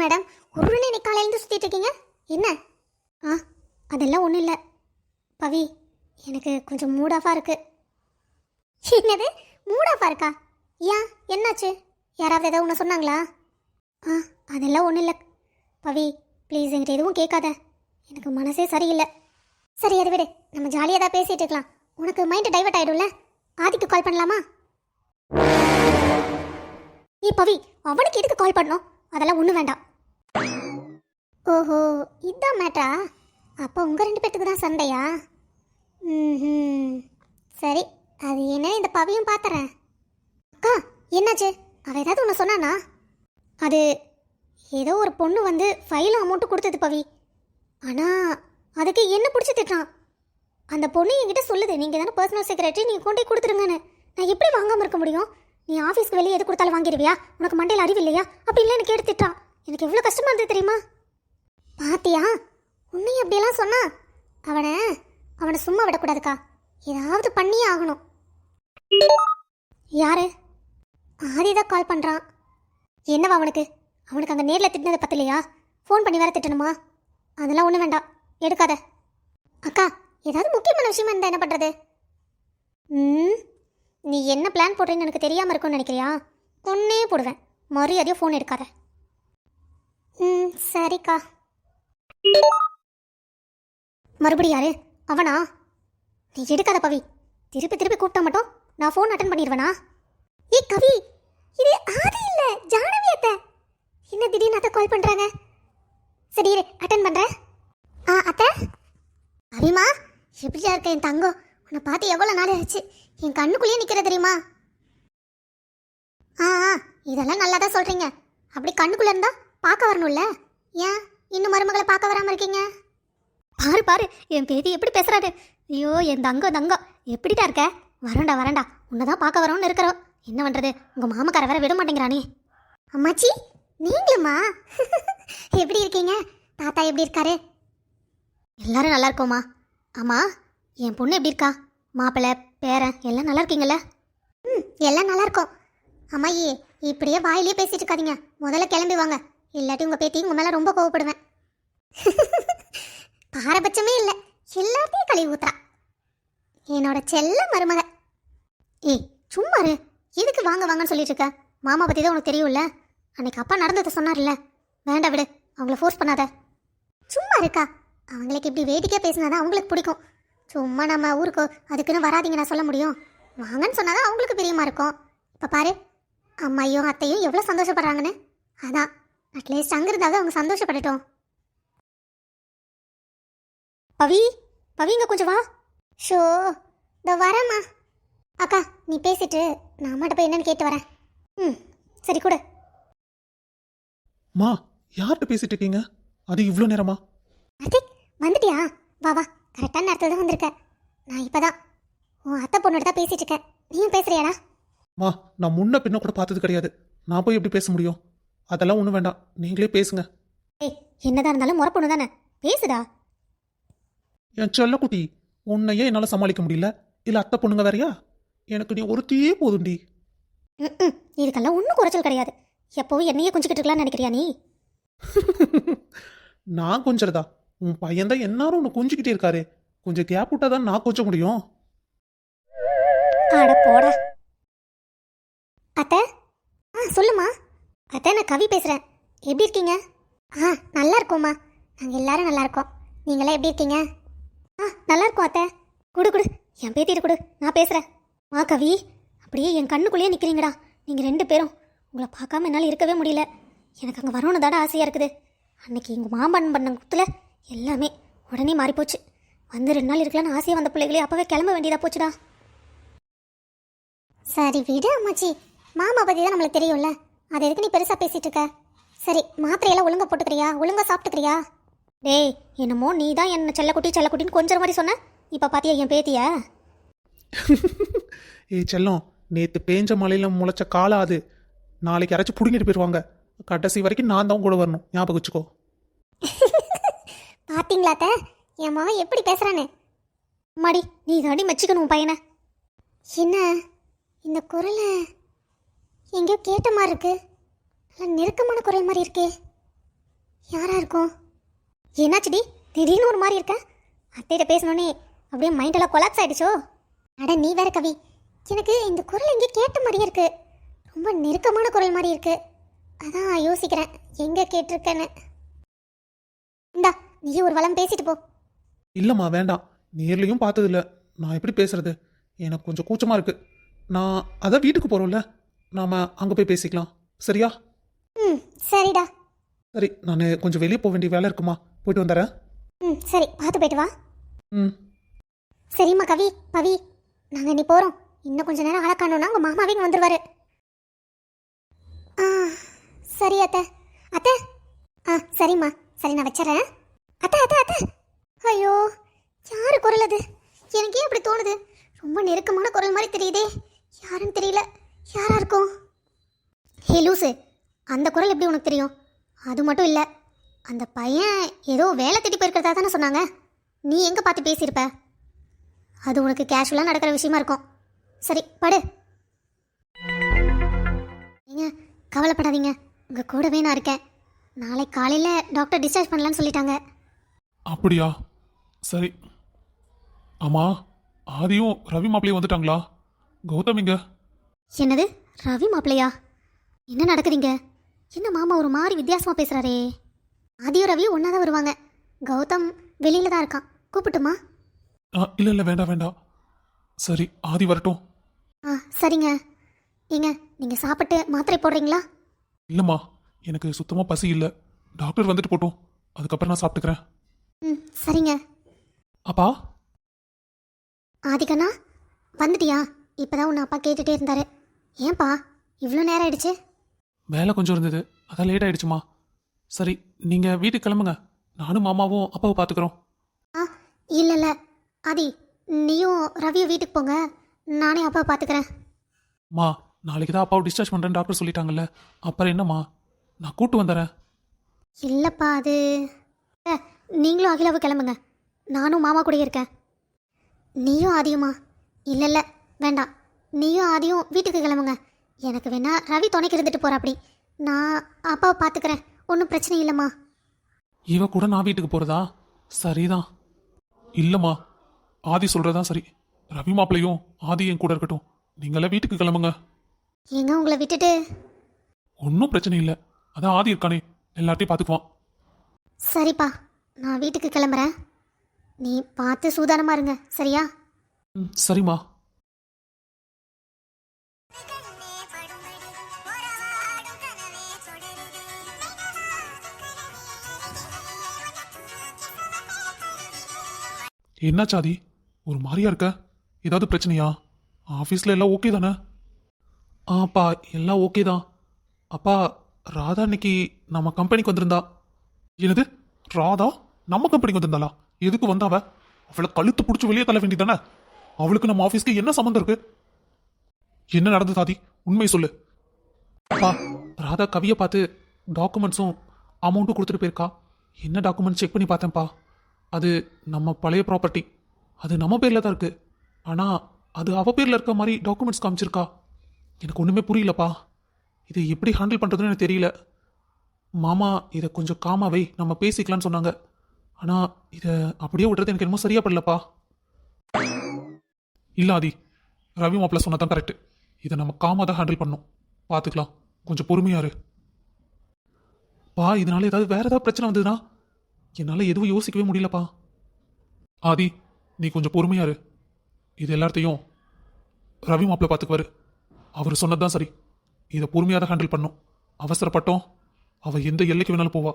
Madam. ஒரு இன்னைக்கு காலையிலேருந்து சுற்றிட்டு இருக்கீங்க? என்ன? ஆ அதெல்லாம் ஒன்றும் இல்லை. பவி எனக்கு கொஞ்சம் மூட் ஆஃபாக இருக்கு. என்னது? மூட் ஆஃபாக இருக்கா? ஏன்? என்னாச்சு? யாராவது ஏதாவது ஒன்று சொன்னாங்களா? ஆ அதெல்லாம் ஒன்றும் இல்லை. பவி ப்ளீஸ் என்கிட்ட எதுவும் கேட்காத. எனக்கு மனசே சரியில்லை. சரி அதை விடு. நம்ம ஜாலியாக தான் பேசிகிட்டு இருக்கலாம். உனக்கு மைண்டு டைவர்ட் ஆகிடும்ல ஆதிக்கு கால் பண்ணலாமா? ஏ பவி அவனுக்கு எதுக்கு கால் பண்ணோம் அதெல்லாம் ஒன்றும் வேண்டாம். ஓஹோ இதான் மேட்டா அப்போ உங்கள் ரெண்டு பேர்த்துக்கு தான் சண்டையா? ம் சரி அது என்ன இந்த பவியும் பார்த்துறேன் அக்கா என்னாச்சு? அவ ஏதாவது ஒன்று சொன்னானா? அது ஏதோ ஒரு பொண்ணு வந்து ஃபைல் அமௌண்ட்டு கொடுத்தது பவி. ஆனால் அதுக்கு என்ன பிடிச்சி திட்டான் அந்த பொண்ணு என்கிட்ட சொல்லுது நீங்கள் தானே பர்சனல் செக்ரட்டரி நீங்கள் கொண்டு போய் கொடுத்துருங்கன்னு. நான் எப்படி வாங்காமல் இருக்க முடியும்? நீ ஆஃபீஸ்க்கு வெளியே எது கொடுத்தாலும் வாங்கிடுவியா உனக்கு மண்டையில் அறிவு இல்லையா? அப்படி இல்லைன்னு கேட்டு திட்டான் எனக்கு எவ்வளோ கஷ்டமாக இருந்தது தெரியுமா? பாத்தியா? உன்னையும் அப்படியெல்லாம் சொன்னா. அவனை அவனை சும்மா விடக்கூடாதுக்கா. ஏதாவது பண்ணியே ஆகணும். யாரு? ஆதிதான் கால் பண்ணுறான் என்னவா அவனுக்கு? அவனுக்கு அங்கே நேரில் திட்டினதை பத்தலையா? ஃபோன் பண்ணி வேற திட்டணுமா? அதெல்லாம் ஒன்றும் வேண்டாம். எடுக்காத. அக்கா ஏதாவது முக்கியமான விஷயமா இருந்தால் என்ன பண்ணுறது ம் நீ என்ன பிளான் போடுறேன்னு எனக்கு தெரியாமல் இருக்கும்னு நினைக்கிறியா? ஒன்னே போடுவேன். மரியாதையாக ஃபோன் எடுக்காத. ம் சரிக்கா. மறுபடியும் யாரு? அவனா? நீ எடுக்காத பவி. திருப்பி திருப்பி கூப்பிட்டா மட்டும் நான் ஃபோன் அட்டன் பண்ணிடுவேனா ஏ கவி இது ஆதி இல்ல ஜானவி அத்தை. என்ன திடீர்னு அத்தை கால் பண்றாங்க? சரி இரு அட்டன் பண்றேன். ஆ அத்தை? அபிமா எப்படியா இருக்க என் தங்கம்? உன்னை பார்த்து எவ்வளோ நாள் ஆச்சு? என் கண்ணுக்குள்ளேயே நிற்கிற தெரியுமா? ஆ ஆ இதெல்லாம் நல்லா தான் சொல்கிறீங்க அப்படி கண்ணுக்குள்ளே இருந்தா பார்க்க வரணும்ல? ஏன்? இன்னும் மருமகளை பார்க்க வராமல் இருக்கீங்க? பாரு பாரு என் பேத்தி எப்படி பேசுறாரு? ஐயோ என் தங்கம் தங்கம். எப்படிடா இருக்க? வரேன்டா வரேன்டா. உன்னை தான் பார்க்க வரோம்னு இருக்கிறோம். என்ன பண்ணுறது உங்கள் மாமக்கார வேற விட மாட்டேங்கிறானே. அம்மாச்சி நீங்களுமா? எப்படி இருக்கீங்க? தாத்தா எப்படி இருக்காரு? எல்லாரும் நல்லா இருக்கோமா ஆமா என் பொண்ணு எப்படி இருக்கா? மாப்பிள்ளை பேரன் எல்லாம் நல்லா இருக்கீங்களா ம் எல்லாம் நல்லா இருக்கோம். அம்மாயி இப்படியே வாயிலே பேசிட்டு இருக்காதீங்க. முதல்ல கிளம்பி வாங்க. இல்லாட்டி உங்கள் பேத்தி உங்கள் மேலே ரொம்ப கோவப்படுவேன். பாரபட்சமே இல்லை. எல்லாத்தையும் கழுவி ஊத்துறா. என்னோட செல்ல மருமக. ஏய் சும்மா இரு. எதுக்கு வாங்க வாங்கன்னு சொல்லிட்டு இருக்க? மாமா பற்றி தான் உனக்கு தெரியும்ல? அன்னைக்கு அப்பா நடந்ததை சொன்னார்ல. வேண்டாம் விடு. அவங்கள ஃபோர்ஸ் பண்ணாத. சும்மா இருக்கா? அவங்களுக்கு இப்படி வேடிக்கையாக பேசினாதான் அவங்களுக்கு பிடிக்கும். சும்மா நம்ம ஊருக்கு அதுக்குன்னு வராதீங்க நான் சொல்ல முடியும். வாங்கன்னு சொன்னாதான் அவங்களுக்கு பிரியமாக இருக்கும். இப்போ பாரு. அம்மையும் அத்தையும் எவ்வளோ சந்தோஷப்படுறாங்கன்னு. அதான். அட்லீஸ்ட் அங்கே இருந்தாவது அவங்க சந்தோஷப்படட்டும். பவி பவி இங்க கொஞ்சம் வா. ஷோ இதோ வரேம்மா. அக்கா நீ பேசிட்டு நான் அம்மாட்ட போய் என்னன்னு கேட்டு வரேன். ம் சரி கொடு. மா யார்கிட்ட பேசிட்டு இருக்கீங்க? அது இவ்வளோ நேரமா? கார்த்திக் வந்துட்டியா? வா வா. கரெக்டான நேரத்தில் தான் வந்திருக்க. நான் இப்பதான். உன் அத்தை பொண்ணோட தான் பேசிட்டு இருக்கேன். நீயும் பேசுறியாடா? மா நான் முன்ன பின்ன கூட பார்த்தது கிடையாது. நான் போய் எப்படி பேச முடியும்? அதெல்லாம் ஒன்றும் வேண்டாம். நீங்களே பேசுங்க. ஏய் என்னதான் இருந்தாலும் முறை பொண்ணு தானே? பேசுடா. என் செல்லக்குட்டி உன்னையே என்னால் சமாளிக்க முடியல. இல்லை அத்தை பொண்ணுங்க வேறயா? எனக்கு நீ ஒருத்தியே போதும்டி. ம் இதுக்கெல்லாம் ஒன்றும் குறைச்சல் கிடையாது. எப்போவும் என்னையே கொஞ்சிக்கிட்டு இருக்கலாம்னு நினைக்கிறியா நீ? நான் கொஞ்சறதா? உன் பையன்தான் எல்லாரும் உன்னை கொஞ்சிக்கிட்டே இருக்காரு. கொஞ்சம் கேப் விட்டா தான் நான் கொஞ்ச முடியும். அட போடா. அத்தை? ஆ சொல்லுமா அத்தை நான் கவி பேசுகிறேன் எப்படி இருக்கீங்க? ஆ நல்லா இருக்கோம்மா. நாங்கள் எல்லாரும் நல்லா இருக்கோம். நீங்களாம் எப்படி இருக்கீங்க? ஆ நல்லா இருக்கோம் அத்தை. குடு குடு. என் பேத்திட்டு கொடு. நான் பேசுகிறேன் மா கவி. அப்படியே என் கண்ணுக்குள்ளேயே நிற்கிறீங்கடா நீங்கள் ரெண்டு பேரும். உங்களை பார்க்காம என்னால் இருக்கவே முடியல. எனக்கு அங்கே வரணும்னு தாட ஆசையாக இருக்குது. அன்னைக்கு எங்கள் மாமன் பண்ண குத்துல எல்லாமே உடனே மாறிப்போச்சு. வந்து ரெண்டு நாள் இருக்கலாம்னு ஆசையாக வந்த பிள்ளைகளே அப்போவே கிளம்ப வேண்டியதாக போச்சுடா. சரி விடு அம்மாச்சி. மாமா பற்றி தான் நம்மளுக்கு தெரியும்ல. அது எதுக்கு நீ பெருசாக பேசிட்டு இருக்க? சரி மாத்திரையெல்லாம் ஒழுங்கா போட்டுக்கிறியா? ஒழுங்கா சாப்பிட்டுக்கிறியா? டேய் என்னமோ நீ தான் என்ன செல்லக்குட்டி செல்லக்குட்டின்னு கொஞ்சம் மாதிரி சொன்ன. இப்போ பாத்தியா என் பேத்திய? ஏய் செல்லம் நேற்று பேஞ்ச மலையில முளைச்ச காலா அது. நாளைக்கு யாராச்சும் பிடுங்கிட்டு போயிடுவாங்க கடைசி வரைக்கும் நான் தான் கூட வரணும். ஞாபகம் வச்சுக்கோ. பாத்தீங்களா அத்தை? என் மகன் எப்படி பேசுறானே மாடி நீ தாடி மெச்சிக்கணும் பையனை. என்ன? இந்த குரலை எங்கேயோ கேட்ட மாதிரி இருக்கு. நல்ல நெருக்கமான குரல் மாதிரி இருக்கே. யாரா இருக்கும்? என்னாச்சுடி திடீர்னு ஒரு மாதிரி இருக்க? அத்தைகிட்ட பேசணுன்னே அப்படியே மைண்டெல்லாம் கொலாப்ஸ் ஆயிடுச்சோ? அட நீ வேற கவி. எனக்கு இந்த குரல் எங்கே கேட்ட மாதிரியே இருக்கு. ரொம்ப நெருக்கமான குரல் மாதிரி இருக்கு. அதான் யோசிக்கிறேன். எங்கே கேட்டிருக்கேன்னு. இந்தா நீ ஒரு வளம் பேசிட்டு போ. இல்லைம்மா வேண்டாம். நேர்லையும் பார்த்ததில்ல. நான் எப்படி பேசுறது? எனக்கு கொஞ்சம் கூச்சமாக இருக்கு. நான் அதான் வீட்டுக்கு போகிறோம்ல நாம் அங்கே போய் பேசிக்கலாம். சரியா? ம் சரிடா. சரி நான் கொஞ்சம் வெளியே போக வேண்டிய வேலை இருக்குமா? போயிட்டு வந்துடுறேன் ம் சரி பார்த்து போயிட்டு வா. ம். சரிம்மா கவி பவி. நாங்கள் நீ போகிறோம் இன்னும் கொஞ்ச நேரம் அழக்கானோன்னா உங்கள் மாமாவே இங்க வந்துருவாரு. ஆ சரி அத்தை. அத்தை? ஆ சரிம்மா. சரி நான் வச்சிடறேன். அத்தை அத்தை அத்தை. ஐயோ யாரு குரல் அது? எனக்கே அப்படி தோணுது. ரொம்ப நெருக்கமான குரல் மாதிரி தெரியுதே. யாருன்னு தெரியல. யாரா இருக்கும்? ஹே லூசு அந்த குரல் எப்படி உனக்கு தெரியும்? அது மட்டும் இல்லை அந்த பையன் ஏதோ வேலை தேடி போயிருக்கிறதா தானே சொன்னாங்க. நீ எங்கே பார்த்து பேசியிருப்ப? அது உனக்கு கேஷுவலாக நடக்கிற விஷயமா இருக்கும். சரி படு. ஏங்க கவலைப்படாதீங்க. உங்கள் கூடவே நான் இருக்கேன். நாளை காலையில் டாக்டர் டிஸ்சார்ஜ் பண்ணலான்னு சொல்லிட்டாங்க. அப்படியா? சரி. ஆமாம் ஆதியும் ரவி மாப்பிளையும் வந்துட்டாங்களா? கௌதம் இங்கே என்னது? ரவி மாப்பிள்ளையா? என்ன நடக்குதுங்க? என்ன மாமா ஒரு மாதிரி வித்தியாசமாக பேசுகிறாரே ஆதியும் ரவியும் ஒன்றா தான் வருவாங்க. கௌதம் வெளியில தான் இருக்கான். கூப்பிட்டுமா? ஆ, இல்ல இல்ல வேண்டாம் வேண்டாம். சரி ஆதி வரட்டும். ஆ சரிங்க. ஏங்க நீங்கள் சாப்பிட்டு மாத்திரை போடுறீங்களா? இல்லம்மா எனக்கு சுத்தமா பசி இல்ல. டாக்டர் வந்துட்டு போட்டும். அதுக்கப்புறம் நான் சாப்பிட்டுக்கிறேன். ம் சரிங்க. அப்பா? ஆதிக்கண்ணா வந்துட்டியா? இப்பதான் உன்னை அப்பா கேட்டுட்டே இருந்தாரு. ஏன்பா இவ்வளோ நேரம் ஆயிடுச்சு? வேலை கொஞ்சம் இருந்தது. அதான் லேட் ஆயிடுச்சுமா. சரி நீங்க வீட்டுக்கு கிளம்புங்க. நானும் மாமாவும் அப்பாவை பார்த்துக்கிறோம். ஆ இல்லை இல்லை. ஆதி நீயும் ரவியும் வீட்டுக்கு போங்க. நானே அப்பாவை பார்த்துக்கிறேன். மா நாளைக்கு தான் அப்பாவை டிஸ்சார்ஜ் பண்ணுறேன்னு டாக்டர் சொல்லிட்டாங்கல்ல. அப்புறம் என்னம்மா? நான் கூட்டு வந்துடுறேன். இல்லைப்பா அது ஏ, நீங்களும் அகிலாவும் கிளம்புங்க. நானும் மாமா கூட இருக்கேன். நீயும் ஆதியுமா? இல்லை இல்லை. வேண்டாம். நீயும் ஆதியும் வீட்டுக்கு கிளம்புங்க. எனக்கு வேணா ரவி துணைக்கு இருந்துட்டு அப்படி நான் அப்பாவை பார்த்துக்கிறேன் ஒன்றும் பிரச்சனை இல்லைம்மா. இவ கூட நான் வீட்டுக்கு போறதா? சரிதான். இல்லம்மா. ஆதி சொல்றதா சரி. ரவி மாப்பிளையும் ஆதி என் கூட இருக்கட்டும். நீங்களே வீட்டுக்கு கிளம்புங்க. எங்க உங்களை விட்டுட்டு? ஒன்றும் பிரச்சனை இல்லை. அதான் ஆதி இருக்கானே. எல்லாத்தையும் பார்த்துக்குவான் சரிப்பா. நான் வீட்டுக்கு கிளம்புறேன். நீ பார்த்து சூதானமா இருங்க. சரியா? ம் சரிம்மா. என்ன சாதி? ஒரு மாதிரியா இருக்க? ஏதாவது பிரச்சனையா? ஆஃபீஸில் எல்லாம் ஓகே தானே? ஆப்பா எல்லாம் ஓகே தான். அப்பா ராதா இன்னைக்கு நம்ம கம்பெனிக்கு வந்திருந்தா. என்னது? ராதா? நம்ம கம்பெனிக்கு வந்திருந்தாளா? எதுக்கு வந்தாவ? அவளை கழுத்து பிடிச்சி வெளியே தள்ள வேண்டியதானே அவளுக்கு நம்ம ஆஃபீஸ்க்கு என்ன சம்மந்தம் இருக்கு? என்ன நடந்தது சாதி? உண்மை சொல்லு. அப்பா ராதா கவியை பார்த்து டாக்குமெண்ட்ஸும் அமௌண்ட்டும் கொடுத்துட்டு போயிருக்கா. என்ன டாக்குமெண்ட் செக் பண்ணி பார்த்தேன்ப்பா. அது நம்ம பழைய ப்ராப்பர்ட்டி அது நம்ம பேரில் தான் இருக்குது ஆனால் அது அவ பேரில் இருக்க மாதிரி டாக்குமெண்ட்ஸ் காமிச்சிருக்கா. எனக்கு ஒன்றுமே புரியலப்பா. இது எப்படி ஹேண்டில் பண்ணுறதுன்னு எனக்கு தெரியல. மாமா இதை கொஞ்சம் காமாவை நம்ம பேசிக்கலாம்னு சொன்னாங்க. ஆனால் இதை அப்படியே விடுறது எனக்கு என்னமோ சரியாக படலப்பா இல்லை ஆதி. ரவி மாப்பிள்ள சொன்னதான் கரெக்ட் இதை நம்ம காமாக தான் ஹேண்டில் பண்ணும் பார்த்துக்கலாம். கொஞ்சம் பொறுமையாரு பா இதனால ஏதாவது வேற ஏதாவது பிரச்சனை வந்ததுன்னா என்னால் எதுவும் யோசிக்கவே முடியலப்பா. ஆதி நீ கொஞ்சம் பொறுமையாரு இது எல்லாத்தையும் ரவி மாப்பிள்ள பார்த்துக்குவாரு அவர் சொன்னதுதான் சரி. இதை பொறுமையாக தான் ஹேண்டில் பண்ணும். அவசரப்பட்டோம். அவள் எந்த எல்லைக்கு வேணாலும் போவா.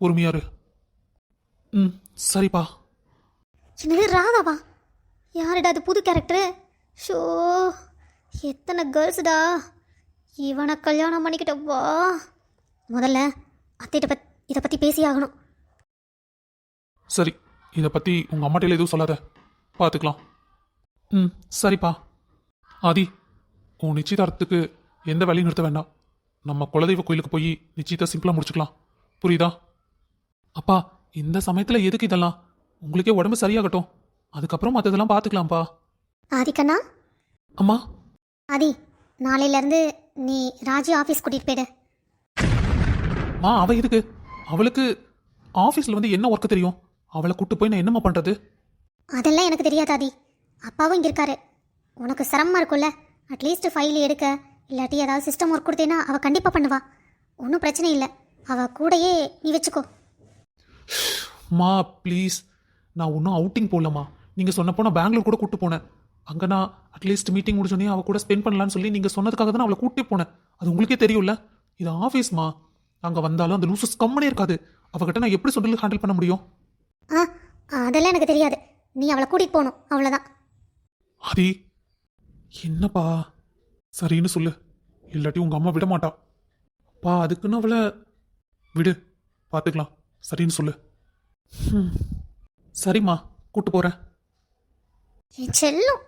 பொறுமையாரு ம் சரிப்பா. என்னது ராதாவா? யாருடா அது புது கேரக்டரு? ஷோ எத்தனை கேர்ள்ஸ்டா? இவனை கல்யாணம் பண்ணிக்கிட்டப்பா முதல்ல அத்தைகிட்ட பத் இதை பற்றி பேசி ஆகணும். சரி இதை பற்றி உங்கள் அம்மாட்டையில எதுவும் சொல்லாத. பார்த்துக்கலாம் ம் சரிப்பா. ஆதி உன் நிச்சயதார்த்தத்துக்கு எந்த வேலையும் நிறுத்த வேண்டாம். நம்ம குலதெய்வ கோயிலுக்கு போய் நிச்சயத்தை சிம்பிளாக முடிச்சுக்கலாம். புரியுதா? அப்பா இந்த சமயத்தில் எதுக்கு இதெல்லாம்? உங்களுக்கே உடம்பு சரியாகட்டும். அதுக்கப்புறம் மற்றதெல்லாம் பார்த்துக்கலாம்ப்பா ஆதிக்கண்ணா? அம்மா? ஆதி நாளையிலேருந்து நீ ராஜி ஆஃபீஸ் கூட்டிகிட்டு போயிடு. மா அவ எதுக்கு? அவளுக்கு ஆஃபீஸில் வந்து என்ன ஒர்க்கு தெரியும்? அவளை கூட்டு போய் நான் என்னம்மா பண்ணுறது அதெல்லாம் எனக்கு தெரியாது ஆதி. அப்பாவும் இங்கே இருக்காரு. உனக்கு சிரமமாக இருக்கும்ல? அட்லீஸ்ட் ஃபைல் எடுக்க. இல்லாட்டி ஏதாவது சிஸ்டம் ஒர்க் கொடுத்தேன்னா அவள் கண்டிப்பாக பண்ணுவா. ஒன்றும் பிரச்சனை இல்லை. அவள் கூடயே நீ வச்சுக்கோ. மா ப்ளீஸ் நான் ஒன்றும் அவுட்டிங் போகலம்மா நீங்கள் சொன்னப்போ நான் பெங்களூர் கூட கூட்டு போனேன். அங்கே நான் அட்லீஸ்ட் மீட்டிங் முடிச்சோடனே அவள் கூட ஸ்பெண்ட் பண்ணலான்னு சொல்லி நீங்கள் சொன்னதுக்காக தான் அவளை கூட்டே போனேன். அது உங்களுக்கே தெரியும்ல? இது ஆஃபீஸ்மா அங்கே வந்தாலும் அந்த லூசஸ் கம்மனே இருக்காது. அவகிட்ட நான் எப்படி சொல்லி ஹேண்டில் பண்ண முடியும்? ஆ அதெல்லாம் எனக்கு தெரியாது. நீ அவளை கூட்டிகிட்டு போகணும். அவ்வளோதான் ஆதி என்னப்பா? சரின்னு சொல்லு. இல்லாட்டி உங்கள் அம்மா விட மாட்டா. பா அதுக்குன்னு அவளை விடு. பார்த்துக்கலாம் சரின்னு சொல்லு. ம். சரிம்மா. கூட்டு போகிறேன் என் செல்லம்.